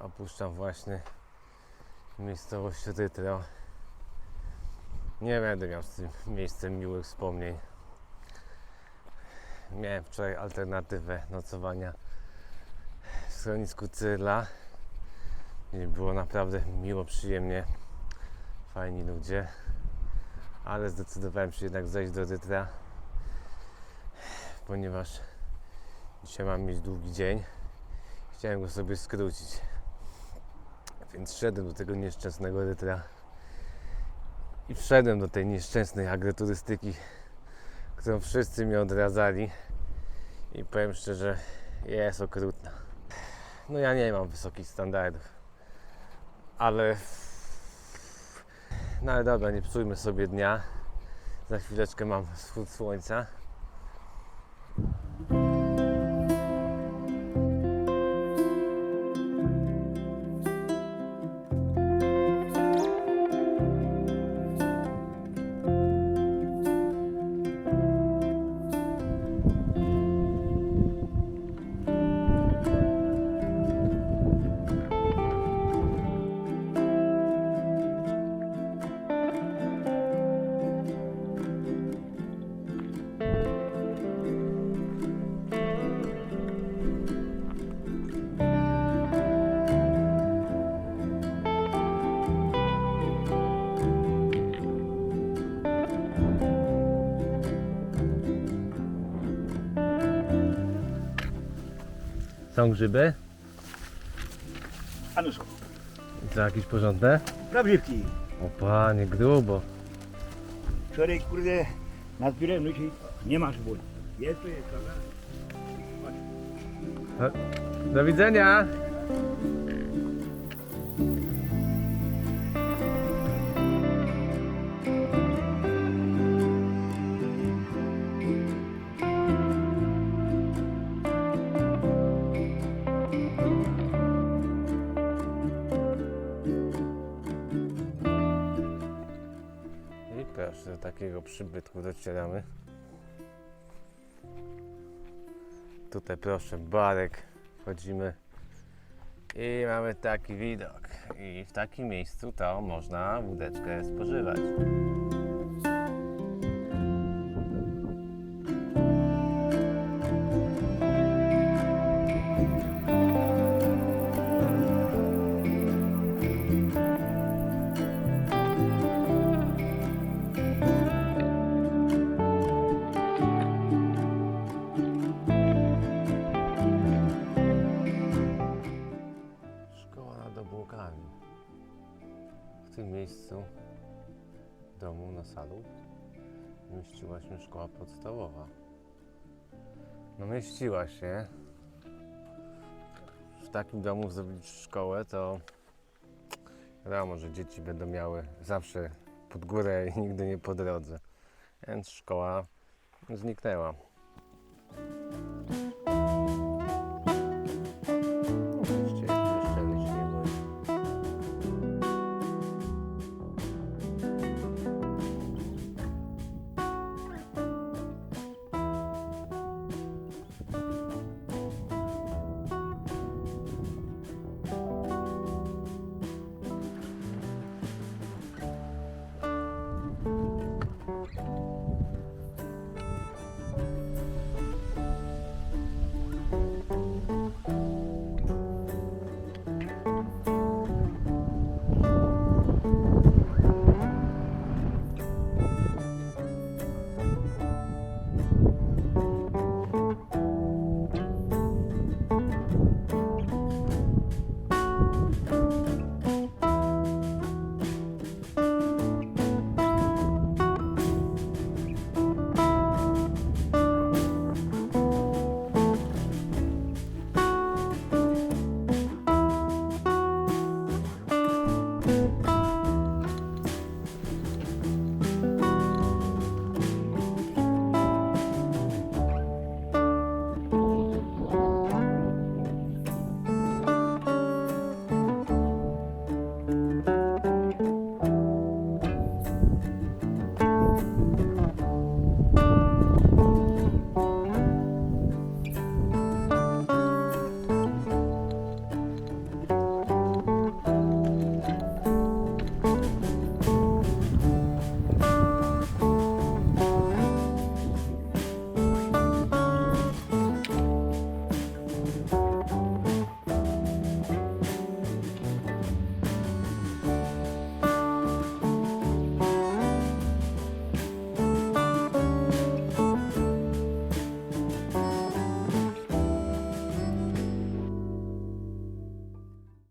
Opuszczam właśnie miejscowość Rytro. Nie będę miał z tym miejscem miłych wspomnień. Miałem wczoraj alternatywę nocowania w schronisku Cyrla. I było naprawdę miło, przyjemnie. Fajni ludzie. Ale zdecydowałem się jednak zejść do Rytra, ponieważ dzisiaj mam mieć długi dzień. Chciałem go sobie skrócić. Więc szedłem do tego nieszczęsnego Rytra i wszedłem do tej nieszczęsnej agroturystyki, którą wszyscy mi odradzali i powiem szczerze, jest okrutna. No ja nie mam wysokich standardów, ale no ale dobra, nie psujmy sobie dnia. Za chwileczkę mam wschód słońca. Są grzyby? A no są. I co, jakieś porządne? Prawdziwki. O panie, grubo. Wczoraj kurde nazbierałem dzisiaj nie ma żywot. Jest to jest, prawda? Do widzenia! Takiego przybytku docieramy. Tutaj proszę, barek. Wchodzimy i mamy taki widok. I w takim miejscu to można wódeczkę spożywać. Domu na salu mieściła się szkoła podstawowa. No mieściła się. W takim domu zrobić szkołę to wiadomo, że dzieci będą miały zawsze pod górę i nigdy nie po drodze. Więc szkoła zniknęła.